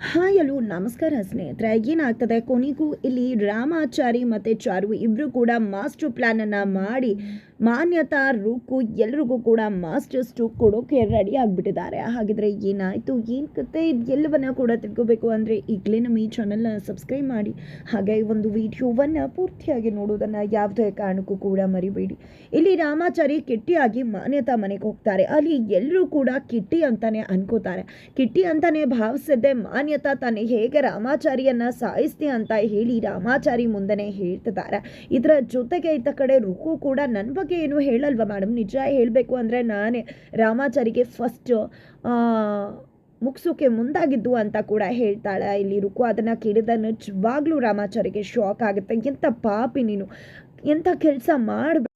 Hi hello ನಮಸ್ಕಾರ ಸ್ನೇಹಿತರೆ. ಏನಾಗ್ತದೆ? ಕೊನೆಗೂ ಇಲ್ಲಿ ರಾಮಾಚಾರಿ ಮತ್ತು ಚಾರು ಇಬ್ಬರು ಕೂಡ ಮಾಸ್ಟರ್ ಪ್ಲ್ಯಾನನ್ನು ಮಾಡಿ ಮಾನ್ಯತಾ, ರೂಕು ಎಲ್ರಿಗೂ ಕೂಡ ಮಾಸ್ಟರ್ ಸ್ಟೂಕ್ ಕೊಡೋಕೆ ರೆಡಿ ಆಗಿಬಿಟ್ಟಿದ್ದಾರೆ. ಹಾಗಿದ್ರೆ ಏನಾಯಿತು, ಏನು ಕತೆ ಎಲ್ಲವನ್ನ ಕೂಡ ತಿಳ್ಕೋಬೇಕು ಅಂದರೆ ಈಗಲೇ ನಮ್ಮ ಈ ಚಾನಲ್ನ ಸಬ್ಸ್ಕ್ರೈಬ್ ಮಾಡಿ. ಹಾಗೆ ಒಂದು ವಿಡಿಯೋವನ್ನು ಪೂರ್ತಿಯಾಗಿ ನೋಡೋದನ್ನು ಯಾವುದೇ ಕಾರಣಕ್ಕೂ ಕೂಡ ಮರಿಬೇಡಿ. ಇಲ್ಲಿ ರಾಮಾಚಾರಿ ಕಿಟ್ಟಿಯಾಗಿ ಮಾನ್ಯತಾ ಮನೆಗೆ ಹೋಗ್ತಾರೆ. ಅಲ್ಲಿ ಎಲ್ಲರೂ ಕೂಡ ಕಿಟ್ಟಿ ಅಂತಾನೆ ಅನ್ಕೋತಾರೆ. ಕಿಟ್ಟಿ ಅಂತಾನೆ ಭಾವಿಸದೆ ಮಾನ್ಯತಾ ತಾನೆ ಹೇಗೆ ರಾಮಾಚಾರಿಯನ್ನ ಸಾಯಿಸ್ತಿ ಅಂತ ಹೇಳಿ ರಾಮಾಚಾರಿ ಮುಂದೆನೆ ಹೇಳ್ತಿದ್ದಾರೆ. ಇದರ ಜೊತೆಗೆ ಇತ್ತ ಕಡೆ ರುಕು ಕೂಡ ನನ್ನ ಏನು ಹೇಳಲ್ವಾ ಮೇಡಮ್? ನಿಜ ಹೇಳಬೇಕು ಅಂದರೆ ನಾನೇ ರಾಮಾಚಾರಿಗೆ ಫಸ್ಟ್ ಮುಗಿಸೋಕೆ ಮುಂದಾಗಿದ್ದು ಅಂತ ಕೂಡ ಹೇಳ್ತಾಳೆ ಇಲ್ಲಿ ರುಕು ಅದನ್ನು ಕೇಳಿದ ನಿಜವಾಗ್ಲೂ ರಾಮಾಚಾರಿಗೆ ಶಾಕ್ ಆಗುತ್ತೆ. ಎಂಥ ಪಾಪಿ ನೀನು? ಎಂಥ ಕೆಲಸ ಮಾಡಬೇಕು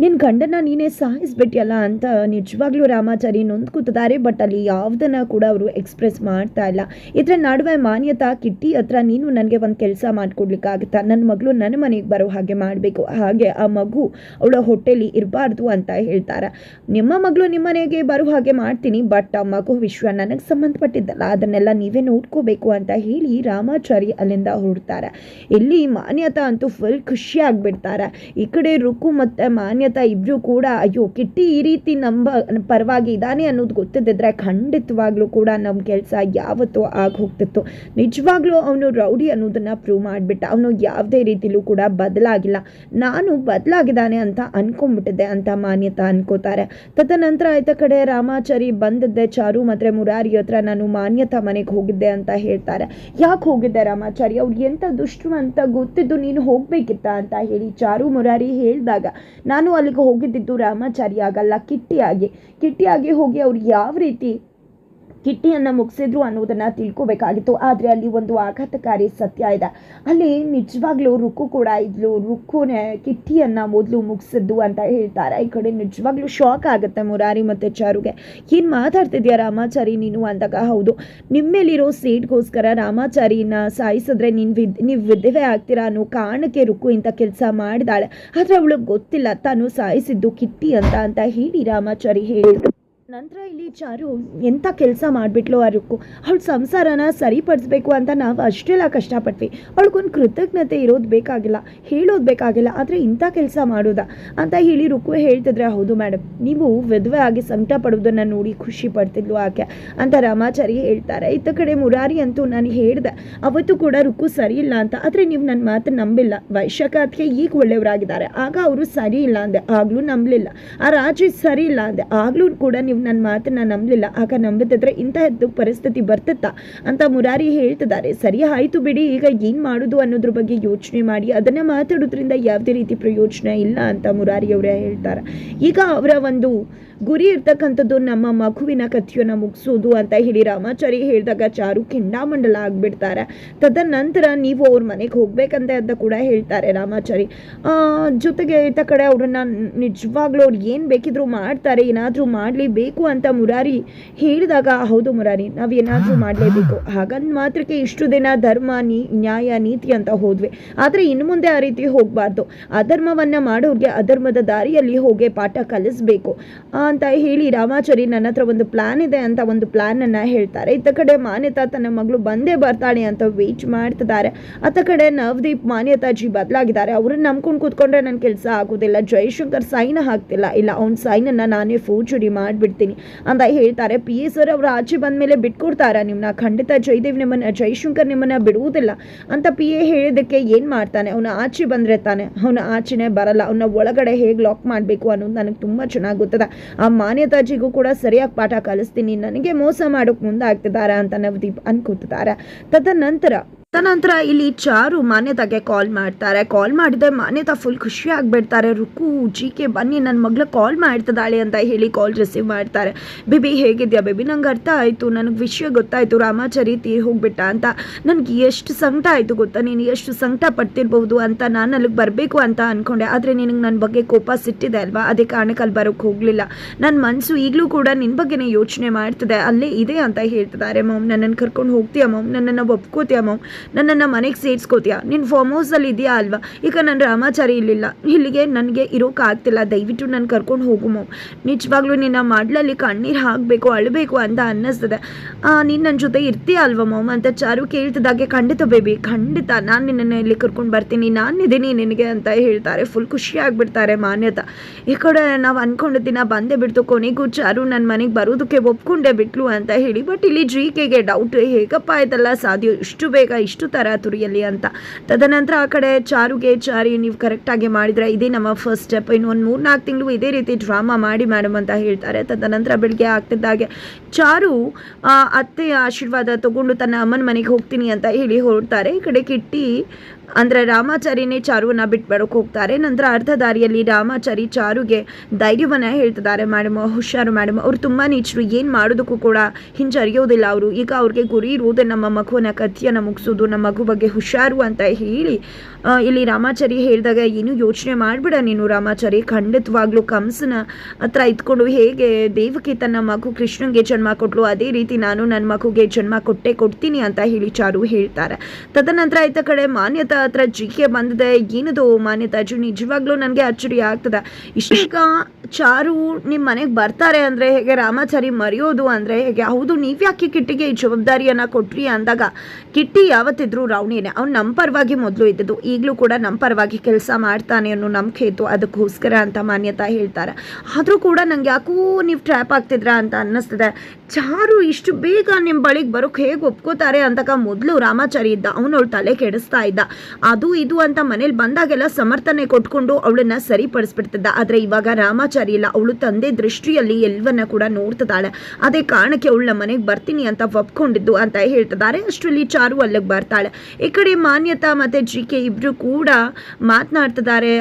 ನಿನ್ನ ಗಂಡನ ನೀನೇ ಸಾಯಿಸ್ಬಿಟ್ಟಿಯಲ್ಲ ಅಂತ ನಿಜವಾಗ್ಲೂ ರಾಮಾಚಾರಿ ನೊಂದ್ಕೂತಿದ್ದಾರೆ ಬಟ್ ಅಲ್ಲಿ ಯಾವುದನ್ನ ಕೂಡ ಅವರು ಎಕ್ಸ್ಪ್ರೆಸ್ ಮಾಡ್ತಾ ಇಲ್ಲ. ಇದರ ನಡುವೆ ಮಾನ್ಯತಾ ಕಿಟ್ಟಿ ಹತ್ರ ನೀನು ನನಗೆ ಒಂದು ಕೆಲಸ ಮಾಡಿಕೊಡ್ಲಿಕ್ಕಾಗುತ್ತಾ? ನನ್ನ ಮಗಳು ನನ್ನ ಮನೆಗೆ ಬರೋ ಹಾಗೆ ಮಾಡಬೇಕು. ಹಾಗೆ ಆ ಮಗು ಅವಳ ಹೊಟ್ಟೆಲಿ ಇರಬಾರ್ದು ಅಂತ ಹೇಳ್ತಾರೆ. ನಿಮ್ಮ ಮಗಳು ನಿಮ್ಮ ಮನೆಗೆ ಬರೋ ಹಾಗೆ ಮಾಡ್ತೀನಿ ಬಟ್ ಆ ಮಗು ವಿಶ್ವ ನನಗೆ ಸಂಬಂಧಪಟ್ಟಿದ್ದಲ್ಲ, ಅದನ್ನೆಲ್ಲ ನೀವೇ ನೋಡ್ಕೋಬೇಕು ಅಂತ ಹೇಳಿ ರಾಮಾಚಾರಿ ಅಲ್ಲಿಂದ ಹೊರಡ್ತಾರೆ. ಇಲ್ಲಿ ಮಾನ್ಯತಾ ಅಂತೂ ಫುಲ್ ಖುಷಿ ಆಗ್ಬಿಡ್ತಾರೆ. ಈ ಕಡೆ ರುಕು ಮತ್ತು ಮಾನ್ಯತಾ ಇಬ್ಬರೂ ಕೂಡ, ಅಯ್ಯೋ, ಕಿಟ್ಟಿ ಈ ರೀತಿ ನಂಬ, ಪರವಾಗಿ ಇದ್ದಾನೆ ಅನ್ನೋದು ಗೊತ್ತಿದ್ದಿದ್ರೆ ಖಂಡಿತವಾಗ್ಲೂ ಕೂಡ ನಮ್ಮ ಕೆಲಸ ಯಾವತ್ತೋ ಆಗಿ ಹೋಗ್ತಿತ್ತು ನಿಜವಾಗ್ಲೂ ಅವನು ರೌಡಿ ಅನ್ನೋದನ್ನು ಪ್ರೂವ್ ಮಾಡಿಬಿಟ್ಟ. ಅವನು ಯಾವುದೇ ರೀತಿಲೂ ಕೂಡ ಬದಲಾಗಿಲ್ಲ. ನಾನು ಬದಲಾಗಿದ್ದಾನೆ ಅಂತ ಅನ್ಕೊಂಡ್ಬಿಟ್ಟಿದ್ದೆ ಅಂತ ಮಾನ್ಯತಾ ಅನ್ಕೋತಾರೆ. ತದನಂತರ ಆಯ್ತ ಕಡೆ ರಾಮಾಚಾರಿ ಬಂದಿದ್ದೆ. ಚಾರು ಮತ್ತು ಮುರಾರಿ ಹತ್ರ ನಾನು ಮಾನ್ಯತಾ ಮನೆಗೆ ಹೋಗಿದ್ದೆ ಅಂತ ಹೇಳ್ತಾರೆ. ಯಾಕೆ ಹೋಗಿದ್ದೆ ರಾಮಾಚಾರಿ? ಅವ್ರು ಎಂಥ ದುಷ್ಟರು ಅಂತ ಗೊತ್ತಿದ್ದು ನೀನು ಹೋಗ್ಬೇಕಿತ್ತ ಅಂತ ಹೇಳಿ ಚಾರು ಮುರಾರಿ ಹೇಳಿದಾಗ, ನಾನು ಅಲ್ಲಿಗೆ ಹೋಗಿದ್ದಿದ್ದು ರಾಮಾಚಾರಿ ಆಗಲ್ಲ. ಕಿಟ್ಟಿಯಾಗಿ ಕಿಟ್ಟಿಯಾಗಿ ಹೋಗಿ ಅವ್ರು ಯಾವ ರೀತಿ ಕಿಟ್ಟಿಯನ್ನು ಮುಗಿಸಿದ್ರು ಅನ್ನೋದನ್ನು ತಿಳ್ಕೋಬೇಕಾಗಿತ್ತು. ಆದರೆ ಅಲ್ಲಿ ಒಂದು ಆಘಾತಕಾರಿ ಸತ್ಯ ಇದೆ. ಅಲ್ಲಿ ನಿಜವಾಗ್ಲೂ ರುಕ್ಕು ಕೂಡ ಇದ್ಲು. ರುಕ್ಕುನೇ ಕಿಟ್ಟಿಯನ್ನು ಮೊದಲು ಮುಗಿಸಿದ್ದು ಅಂತ ಹೇಳ್ತಾರೆ. ಈ ಕಡೆ ನಿಜವಾಗ್ಲೂ ಶಾಕ್ ಆಗುತ್ತೆ ಮುರಾರಿ ಮತ್ತು ಚಾರುಗೆ. ಏನು ಮಾತಾಡ್ತಿದ್ಯಾ ರಾಮಾಚಾರಿ ನೀನು ಅಂದಾಗ? ಹೌದು. ನಿಮ್ಮೇಲಿರೋ ಸೀಟ್ಗೋಸ್ಕರ ರಾಮಾಚಾರಿನ ಸಾಯಿಸಿದ್ರೆ ನೀನು ವಿದ್, ನೀವು ವಿಧವೆ ಆಗ್ತೀರಾ ಅನ್ನೋ ಕಾರಣಕ್ಕೆ ರುಕ್ಕು ಇಂಥ ಕೆಲಸ ಮಾಡಿದಾಳೆ. ಆದರೆ ಅವಳಿಗೆ ಗೊತ್ತಿಲ್ಲ ತಾನು ಸಾಯಿಸಿದ್ದು ಕಿಟ್ಟಿ ಅಂತ ಅಂತ ಹೇಳಿ ರಾಮಾಚಾರಿ ಹೇಳಿದ್ರು. ನಂತರ ಇಲ್ಲಿ ಚಾರು ಎಂಥ ಕೆಲಸ ಮಾಡಿಬಿಟ್ಲು ಆ ರುಕ್ಕು? ಅವಳ ಸಂಸಾರನ ಸರಿಪಡಿಸ್ಬೇಕು ಅಂತ ನಾವು ಅಷ್ಟೆಲ್ಲ ಕಷ್ಟಪಟ್ವಿ. ಅವಳಿಗೊಂದು ಕೃತಜ್ಞತೆ ಇರೋದು ಬೇಕಾಗಿಲ್ಲ, ಹೇಳೋದು ಬೇಕಾಗಿಲ್ಲ, ಆದರೆ ಇಂಥ ಕೆಲಸ ಮಾಡೋದಾ? ಅಂತ ಹೇಳಿ ರುಕ್ಕು ಹೇಳ್ತಿದ್ರೆ, ಹೌದು ಮೇಡಮ್ ನೀವು ವಿಧವೆ ಆಗಿ ಸಂಕಟ ಪಡೋದನ್ನು ನೋಡಿ ಖುಷಿ ಪಡ್ತಿದ್ಲು ಆಕೆ, ಅಂತ ರಾಮಾಚಾರಿ ಹೇಳ್ತಾರೆ. ಇತ್ತ ಕಡೆ ಮುರಾರಿ ಅಂತೂ ನಾನು ಹೇಳಿದೆ, ಅವತ್ತು ಕೂಡ ರುಕ್ಕು ಸರಿ ಇಲ್ಲ ಅಂತ, ಆದರೆ ನೀವು ನನ್ನ ಮಾತು ನಂಬಿಲ್ಲ. ವೈಶಾಖಾತ್ಗೆ ಈಗ ಒಳ್ಳೆಯವರಾಗಿದ್ದಾರೆ. ಆಗ ಅವರು ಸರಿ ಇಲ್ಲ ಅಂದೆ, ಆಗಲೂ ನಂಬಲಿಲ್ಲ. ಆ ರಾಜಿ ಸರಿ ಇಲ್ಲ ಅಂದೆ, ಆಗಲೂ ಕೂಡ ನೀವು ನನ್ನ ಮಾತನ್ನ ನಂಬಲಿಲ್ಲ. ಆಗ ನಂಬದಿದ್ರೆ ಇಂತಹದ್ದು ಪರಿಸ್ಥಿತಿ ಬರ್ತತ್ತಾ? ಅಂತ ಮುರಾರಿ ಹೇಳ್ತಿದ್ದಾರೆ. ಸರಿ, ಆಯ್ತು ಬಿಡಿ. ಈಗ ಏನು ಮಾಡೋದು ಅನ್ನೋದ್ರ ಬಗ್ಗೆ ಯೋಚನೆ ಮಾಡಿ. ಅದನ್ನ ಮಾತಾಡೋದ್ರಿಂದ ಯಾವುದೇ ರೀತಿ ಪ್ರಯೋಜನ ಇಲ್ಲ ಅಂತ ಮುರಾರಿ ಅವರೇ ಹೇಳ್ತಾರೆ. ಈಗ ಅವರ ಒಂದು ಗುರಿ ಇರ್ತಕ್ಕಂಥದ್ದು ನಮ್ಮ ಮಗುವಿನ ಕಥೆಯನ್ನು ಮುಗಿಸೋದು ಅಂತ ಹೇಳಿ ರಾಮಾಚಾರಿ ಹೇಳಿದಾಗ ಚಾರು ಕಿಂಡಾಮಂಡಲ ಆಗಿಬಿಡ್ತಾರೆ. ತದನಂತರ ನೀವು ಅವ್ರ ಮನೆಗೆ ಹೋಗ್ಬೇಕಂತೆ ಅಂತ ಕೂಡ ಹೇಳ್ತಾರೆ ರಾಮಾಚಾರಿ. ಜೊತೆಗೆ ಇತ್ತ ಕಡೆ ಅವ್ರನ್ನ ನಿಜವಾಗ್ಲೂ ಅವ್ರು ಏನು ಬೇಕಿದ್ರು ಮಾಡ್ತಾರೆ ಏನಾದರೂ ಮಾಡಲೇಬೇಕು ಅಂತ ಮುರಾರಿ ಹೇಳಿದಾಗ ಹೌದು ಮುರಾರಿ ನಾವು ಏನಾದರೂ ಮಾಡಲೇಬೇಕು. ಹಾಗಂದ್ ಮಾತ್ರಕ್ಕೆ ಇಷ್ಟು ದಿನ ಧರ್ಮ ನೀ ನ್ಯಾಯ ನೀತಿ ಅಂತ ಹೋದ್ವಿ. ಆದರೆ ಇನ್ನು ಮುಂದೆ ಆ ರೀತಿ ಹೋಗಬಾರ್ದು. ಅಧರ್ಮವನ್ನು ಮಾಡೋರಿಗೆ ಅಧರ್ಮದ ದಾರಿಯಲ್ಲಿ ಹೋಗಿ ಪಾಠ ಕಲಿಸ್ಬೇಕು. ಅಂತ ಹೇಳಿ ರಾಮಾಚಾರಿ ನನ್ನ ಹತ್ರ ಒಂದು ಪ್ಲಾನ್ ಇದೆ ಅಂತ ಒಂದು ಪ್ಲಾನನ್ನು ಹೇಳ್ತಾರೆ. ಇತ್ತ ಕಡೆ ಮಾನ್ಯತಾ ತನ್ನ ಮಗಳು ಬಂದೇ ಬರ್ತಾಳೆ ಅಂತ ವೇಟ್ ಮಾಡ್ತಿದ್ದಾರೆ. ಅತ್ತ ಕಡೆ ನವದೀಪ್, ಮಾನ್ಯತಾಜಿ ಬದಲಾಗಿದ್ದಾರೆ. ಅವ್ರನ್ನ ನಂಬ್ಕೊಂಡು ಕೂತ್ಕೊಂಡ್ರೆ ನನ್ನ ಕೆಲಸ ಆಗೋದಿಲ್ಲ. ಜಯಶಂಕರ್ ಸೈನ್ ಹಾಕ್ತಿಲ್ಲ. ಇಲ್ಲ, ಅವ್ನ ಸೈನನ್ನು ನಾನೇ ಫೋರ್ಜರಿ ಮಾಡಿಬಿಡ್ತೀನಿ ಅಂತ ಹೇಳ್ತಾರೆ. ಪಿ ಎ ಸರ್ ಅವ್ರು ಆಚೆ ಬಂದ ಮೇಲೆ ಬಿಟ್ಕೊಡ್ತಾರ ನಿಮ್ಮನ್ನ ಖಂಡಿತ ಜಯದೇವ್ ನಿಮ್ಮನ್ನ ಜಯಶಂಕರ್ ನಿಮ್ಮನ್ನ ಬಿಡುವುದಿಲ್ಲ ಅಂತ ಪಿ ಎ ಹೇಳಿದ್ದಕ್ಕೆ ಏನು ಮಾಡ್ತಾನೆ? ಅವನ ಆಚೆ ಬಂದರೆ ತಾನೆ. ಅವನ ಆಚೆನೇ ಬರಲ್ಲ. ಅವನ ಒಳಗಡೆ ಹೇಗೆ ಲಾಕ್ ಮಾಡಬೇಕು ಅನ್ನೋದು ನನಗೆ ತುಂಬ ಚೆನ್ನಾಗಿ ಗೊತ್ತದ. ಆ ಮಾನ್ಯತಾಜಿಗೂ ಕೂಡ ಸರಿಯಾಗಿ ಪಾಠ ಕಲಿಸ್ತೀನಿ. ನನಗೆ ಮೋಸ ಮಾಡೋಕೆ ಮುಂದಾಗ್ತಿದ್ದಾರೆ ಅಂತ ನವದೀಪ್ ಅನ್ಕೋತಿದ್ದಾರೆ. ತದನಂತರ ತದನಂತರ ಇಲ್ಲಿ ಚಾರು ಮಾನ್ಯತಾಗೆ ಕಾಲ್ ಮಾಡ್ತಾರೆ. ಕಾಲ್ ಮಾಡಿದ್ರೆ ಮಾನ್ಯತಾ ಫುಲ್ ಖುಷಿ ಆಗಿಬಿಡ್ತಾರೆ. ರುಕು ಜಿಕೆ ಬನ್ನಿ ನನ್ನ ಮಗಳ ಕಾಲ್ ಮಾಡ್ತಿದ್ದಾಳೆ ಅಂತ ಹೇಳಿ ಕಾಲ್ ರಿಸೀವ್ ಮಾಡ್ತಾರೆ. ಬೇಬಿ ಹೇಗಿದ್ಯಾ? ಬೇಬಿ ನಂಗೆ ಅರ್ಥ ಆಯಿತು. ನನಗೆ ವಿಷಯ ಗೊತ್ತಾಯಿತು. ರಾಮಾಚಾರಿ ತೀರ್ ಹೋಗ್ಬಿಟ್ಟ ಅಂತ. ನನಗೆ ಎಷ್ಟು ಸಂಕಟ ಆಯಿತು ಗೊತ್ತಾ? ನೀನು ಎಷ್ಟು ಸಂಕಟ ಪಡ್ತಿರ್ಬಹುದು ಅಂತ ನಾನು ಅಲ್ಲಿಗೆ ಬರಬೇಕು ಅಂತ ಅಂದ್ಕೊಂಡೆ ಆದರೆ ನಿನಗೆ ನನ್ನ ಬಗ್ಗೆ ಕೋಪ ಸಿಟ್ಟಿದೆ ಅಲ್ವಾ? ಅದೇ ಕಾರಣಕ್ಕೆ ಅಲ್ಲಿ ಬರೋಕ್ಕೆ ಹೋಗಲಿಲ್ಲ. ನನ್ನ ಮನಸ್ಸು ಈಗಲೂ ಕೂಡ ನಿನ್ನ ಬಗ್ಗೆನೇ ಯೋಚನೆ ಮಾಡ್ತಿದೆ. ಅಲ್ಲೇ ಇದೆ ಅಂತ ಹೇಳ್ತಿದ್ದಾರೆ. ಮಮ್ ನನ್ನನ್ನು ಕರ್ಕೊಂಡು ಹೋಗ್ತೀಯ ಮಮ್ ನನ್ನನ್ನು ಒಪ್ಕೋತೀಯ ಮಮ್? ನನ್ನನ್ನು ಮನೆಗೆ ಸೇರಿಸ್ಕೋತೀಯಾ? ನಿನ್ನ ಫಾರ್ಮ್ ಹೌಸಲ್ಲಿ ಇದೆಯಾ ಅಲ್ವಾ? ಈಗ ನನ್ನ ರಾಮಾಚಾರಿ ಇಲ್ಲಿಲ್ಲ. ಇಲ್ಲಿಗೆ ನನಗೆ ಇರೋಕ್ಕಾಗ್ತಿಲ್ಲ ದಯವಿಟ್ಟು ನಾನು ಕರ್ಕೊಂಡು ಹೋಗು ಮೋ. ನಿಜವಾಗ್ಲೂ ನಿನ್ನ ಮಾಡ್ಲಲ್ಲಿ ಕಣ್ಣೀರು ಹಾಕಬೇಕು, ಅಳಬೇಕು ಅಂತ ಅನ್ನಿಸ್ತದೆ. ನೀನು ನನ್ನ ಜೊತೆ ಇರ್ತೀಯ ಅಲ್ವಾ ಮಮ್ಮ ಅಂತ ಚಾರು ಕೇಳ್ತಿದ್ದಾಗೆ, ಖಂಡಿತ ಬೇಬಿ ಖಂಡಿತ. ನಾನು ನಿನ್ನನ್ನು ಇಲ್ಲಿ ಕರ್ಕೊಂಡು ಬರ್ತೀನಿ. ನಾನು ಇದ್ದೀನಿ ನಿನಗೆ ಅಂತ ಹೇಳ್ತಾರೆ. ಫುಲ್ ಖುಷಿ ಆಗಿಬಿಡ್ತಾರೆ ಮಾನ್ಯತ. ಈ ಕಡೆ ನಾವು ಅನ್ಕೊಂಡ ದಿನ ಬಂದೇ ಬಿಡ್ತು. ಕೊನೆಗೂ ಚಾರು ನನ್ನ ಮನೆಗೆ ಬರೋದಕ್ಕೆ ಒಪ್ಕೊಂಡೇ ಬಿಟ್ಲು ಅಂತ ಹೇಳಿ. ಬಟ್ ಇಲ್ಲಿ ಜಿ ಕೆಗೆ ಡೌಟ್ ಹೇಗಪ್ಪ ಆಯ್ತಲ್ಲ ಸಾಧ್ಯ? ಇಷ್ಟು ಬೇಗ ಇಷ್ಟು ಥರ ತುರಿಯಲ್ಲಿ ಅಂತ. ತದನಂತರ ಆ ಕಡೆ ಚಾರುಗೆ ಚಾರಿ ನೀವು ಕರೆಕ್ಟಾಗಿ ಮಾಡಿದರೆ ಇದೇ ನಮ್ಮ ಫಸ್ಟ್ ಸ್ಟೆಪ್ ಇನ್ನು ಒಂದು ಮೂರ್ನಾಲ್ಕು ತಿಂಗಳು ಇದೇ ರೀತಿ ಡ್ರಾಮಾ ಮಾಡಿ ಮೇಡಮ್ ಅಂತ ಹೇಳ್ತಾರೆ. ತದನಂತರ ಬೆಳಗ್ಗೆ ಆಗ್ತಿದ್ದಾಗೆ ಚಾರು ಅತ್ತೆಯ ಆಶೀರ್ವಾದ ತಗೊಂಡು ತನ್ನ ಅಮ್ಮನ ಮನೆಗೆ ಹೋಗ್ತೀನಿ ಅಂತ ಹೇಳಿ ಹೊರಡ್ತಾರೆ. ಈ ಕಡೆ ಕಿಟ್ಟಿ ಅಂದರೆ ರಾಮಾಚಾರಿನೇ ಚಾರುವನ್ನ ಬಿಟ್ಬಿಡೋಕೆ ಹೋಗ್ತಾರೆ. ನಂತರ ಅರ್ಧ ದಾರಿಯಲ್ಲಿ ರಾಮಾಚಾರಿ ಚಾರುಗೆ ಧೈರ್ಯವನ್ನ ಹೇಳ್ತಿದ್ದಾರೆ ಮೇಡಮ್ ಹುಷಾರು ಮೇಡಮ್ ಅವ್ರು ತುಂಬ ನೀಚರು. ಏನು ಮಾಡೋದಕ್ಕೂ ಕೂಡ ಹಿಂಜರಿಯೋದಿಲ್ಲ ಅವರು. ಈಗ ಅವ್ರಿಗೆ ಗುರಿ ಇರುವುದೇ ನಮ್ಮ ಮಗುವನ್ನ ಕತ್ತಿಯನ್ನು ಮುಗಿಸೋದು ನಮ್ಮ ಮಗು ಬಗ್ಗೆ ಹುಷಾರು ಅಂತ ಹೇಳಿ ಇಲ್ಲಿ ರಾಮಾಚಾರಿ ಹೇಳಿದಾಗ ಏನು ಯೋಚನೆ ಮಾಡ್ಬಿಡ ನೀನು ರಾಮಾಚಾರಿ. ಖಂಡಿತವಾಗ್ಲೂ ಕಂಸನ ಹತ್ರ ಇದ್ಕೊಂಡು ಹೇಗೆ ದೇವಕಿ ತನ್ನ ಮಗು ಕೃಷ್ಣನ್ಗೆ ಜನ್ಮ ಕೊಟ್ಲು, ಅದೇ ರೀತಿ ನಾನು ನನ್ನ ಮಗುಗೆ ಜನ್ಮ ಕೊಟ್ಟೆ ಕೊಡ್ತೀನಿ ಅಂತ ಹೇಳಿ ಚಾರು ಹೇಳ್ತಾರೆ. ತದನಂತರ ಆಯ್ತ ಕಡೆ ಮಾನ್ಯತಾ ಹತ್ರ ಜಿಕೆ ಬಂದಿದೆ. ಏನದು ಅಜ್ಜು ನಿಜವಾಗ್ಲೂ ನನಗೆ ಅಚ್ಚರಿ ಆಗ್ತದೆ. ಇಷ್ಟೀಗ ಚಾರು ನಿಮ್ಮ ಮನೆಗೆ ಬರ್ತಾರೆ ಅಂದರೆ ಹೇಗೆ ರಾಮಾಚಾರಿ ಮರೆಯೋದು ಅಂದರೆ ಹೇಗೆ? ಹೌದು, ನೀವು ಯಾಕೆ ಕಿಟ್ಟಿಗೆ ಈ ಜವಾಬ್ದಾರಿಯನ್ನು ಕೊಟ್ರಿ ಅಂದಾಗ ಕಿಟ್ಟಿ ಯಾವತ್ತಿದ್ರು ರೌಣಿನೇ. ಅವ್ನು ನಮ್ಮ ಪರವಾಗಿ ಮೊದಲು ಇದ್ದದ್ದು. ಈಗಲೂ ಕೂಡ ನಮ್ಮ ಪರವಾಗಿ ಕೆಲಸ ಮಾಡ್ತಾನೆ ಅನ್ನೋ ನಂಬಿಕೆ ಇತ್ತು. ಅದಕ್ಕೋಸ್ಕರ ಅಂತ ಮಾನ್ಯತಾ ಹೇಳ್ತಾರೆ. ಆದರೂ ಕೂಡ ನಂಗೆ ಯಾಕೋ ನೀವು ಟ್ರ್ಯಾಪ್ ಆಗ್ತಿದ್ರಾ ಅಂತ ಅನ್ನಿಸ್ತದೆ. ಚಾರು ಇಷ್ಟು ಬೇಗ ನಿಮ್ಮ ಬಳಿಗೆ ಬರೋಕೆ ಹೇಗೆ ಒಪ್ಕೋತಾರೆ ಅಂತಕ ಮೊದಲು ರಾಮಾಚಾರಿ ಇದ್ದ. ಅವನವಳು ತಲೆ ಕೆಡಿಸ್ತಾ ಇದ್ದ. ಅದು ಇದು ಅಂತ ಮನೇಲಿ ಬಂದಾಗೆಲ್ಲ ಸಮರ್ಥನೆ ಕೊಟ್ಕೊಂಡು ಅವಳನ್ನ ಸರಿಪಡಿಸ್ಬಿಡ್ತಿದ್ದ ಆದರೆ ಇವಾಗ ರಾಮಾಚಾರಿ ಇಲ್ಲ ಅವಳು ತಂದೆ ದೃಷ್ಟಿಯಲ್ಲಿ ಎಲ್ಲವನ್ನ ಕೂಡ ನೋಡ್ತದಾಳೆ ಅದೇ ಕಾರಣಕ್ಕೆ ಅವಳ ಮನೆಗೆ ಬರ್ತೀನಿ ಅಂತ ಒಪ್ಕೊಂಡಿದ್ದು ಅಂತ ಹೇಳ್ತಿದ್ದಾರೆ. ಅಷ್ಟರಲ್ಲಿ ಚಾರು ಅಲ್ಲಿಗೆ ಬರ್ತಾಳೆ. ಈ ಕಡೆ ಮಾನ್ಯತಾ ಮತ್ತೆ ಜಿ ಕೆ ಇಬ್ಬರು ಕೂಡ ಮಾತನಾಡ್ತಿದ್ದಾರೆ.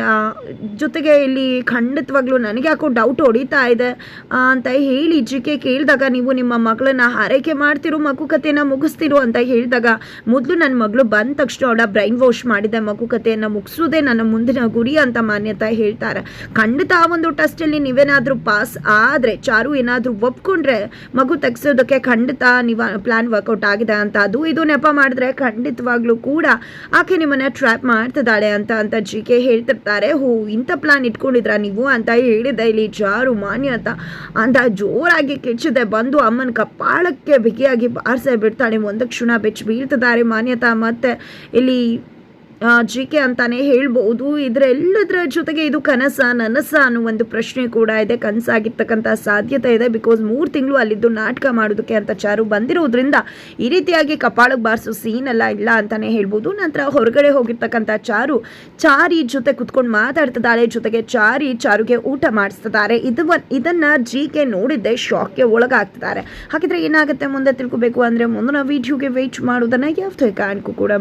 ಜೊತೆಗೆ ಇಲ್ಲಿ ಖಂಡಿತವಾಗ್ಲೂ ನನಗೆ ಯಾಕೋ ಡೌಟ್ ಹೊಡಿತಾ ಇದೆ ಅಂತ ಹೇಳಿ ಜಿ ಕೆ ಕೇಳಿದಾಗ, ನೀವು ನಿಮ್ಮ ಮಗಳನ್ನ ಹಾರೈಕೆ ಮಾಡ್ತಿರೋ ಮಗು ಕಥೆನ ಮುಗಿಸ್ತಿರೋ, ಅಂತ ಹೇಳಿದಾಗ, ಮೊದಲು ನನ್ನ ಮಗಳು ಬಂದ ತಕ್ಷಣ ಅವಳ ಬ್ರೈನ್ ವಾಶ್ ಮಾಡಿದೆ ಮಗು ಕಥೆಯನ್ನು ಮುಗಿಸೋದೇ ನನ್ನ ಮುಂದಿನ ಗುರಿ ಅಂತ ಮಾನ್ಯತಾ ಹೇಳ್ತಾರೆ. ಖಂಡಿತ ಆ ಒಂದು ಟೆಸ್ಟಲ್ಲಿ ನೀವೇನಾದರೂ ಪಾಸ್ ಆದರೆ, ಚಾರು ಏನಾದರೂ ಒಪ್ಕೊಂಡ್ರೆ ಮಗು ತೆಗ್ಸೋದಕ್ಕೆ ಖಂಡಿತ ನೀವು ಪ್ಲ್ಯಾನ್ ವರ್ಕೌಟ್ ಆಗಿದೆ ಅಂತ. ಅದು ಇದು ನೆಪ ಮಾಡಿದ್ರೆ ಖಂಡಿತವಾಗ್ಲೂ ಕೂಡ ಆಕೆ ನಿಮ್ಮನ್ನ ಟ್ರ್ಯಾಪ್ ಮಾಡ್ತಿದ್ದಾಳೆ ಅಂತ ಅಂತ ಜಿ ಕೆ ಹೇಳ್ತಿರ್ತಾರೆ. ಹೋ, ಇಂಥ ಪ್ಲ್ಯಾನ್ ಇಟ್ಕೊಂಡಿದ್ರ ನೀವು ಅಂತ ಹೇಳಿದೆ ಇಲ್ಲಿ ಚಾರು ಮಾನ್ಯತ. ಅಂತ ಜೋರಾಗಿ ಕಿಚ್ಚಿದೆ ಬಂದು ಅಮ್ಮನ ಕಪ್ಪಾಳಕ್ಕೆ ಬಿಗಿಯಾಗಿ ಬಾರಿಸೇ ಬಿಡ್ತಾಳೆ. ಒಂದು ಕ್ಷಣ ಬೆಚ್ಚಿ ಬೀಳ್ತಿದ್ದಾರೆ ಮಾನ್ಯತಾ. ಮತ್ತೆ ಇಲ್ಲಿ ಜಿ ಕೆ ಅಂತಾನೆ ಹೇಳ್ಬೋದು ಇದರೆಲ್ಲದರ ಜೊತೆಗೆ ಇದು ಕನಸ, ನನಸ ಅನ್ನೋ ಒಂದು ಪ್ರಶ್ನೆ ಕೂಡ ಇದೆ. ಕನಸಾಗಿರ್ತಕ್ಕಂಥ ಸಾಧ್ಯತೆ ಇದೆ. ಬಿಕಾಸ್ ಮೂರು ತಿಂಗಳು ಅಲ್ಲಿದ್ದು ನಾಟಕ ಮಾಡೋದಕ್ಕೆ ಅಂತ ಚಾರು ಬಂದಿರೋದ್ರಿಂದ ಈ ರೀತಿಯಾಗಿ ಕಪಾಳಕ್ಕೆ ಬಾರಿಸೋ ಸೀನ್ ಎಲ್ಲ ಇಲ್ಲ ಅಂತಾನೆ ಹೇಳ್ಬೋದು ನಂತರ ಹೊರಗಡೆ ಹೋಗಿರ್ತಕ್ಕಂಥ ಚಾರು, ಚಾರಿ ಜೊತೆ ಕುತ್ಕೊಂಡು ಮಾತಾಡ್ತಿದ್ದಾಳೆ. ಜೊತೆಗೆ ಚಾರಿ ಚಾರುಗೆ ಊಟ ಮಾಡಿಸ್ತಿದ್ದಾರೆ. ಇದು ಇದನ್ನ ಜಿ ಕೆ ನೋಡಿದ್ದೆ ಶಾಕ್ಗೆ ಒಳಗಾಗ್ತಿದ್ದಾರೆ. ಹಾಗಿದ್ರೆ ಏನಾಗುತ್ತೆ ಮುಂದೆ ತಿಳ್ಕೊಬೇಕು ಅಂದರೆ ಮುಂದಿನ ವಿಡಿಯೋಗೆ ವೆಯ್ಟ್ ಮಾಡೋದನ್ನ ಯಾವ ಕಾರಣಕ್ಕೂ ಕೂಡ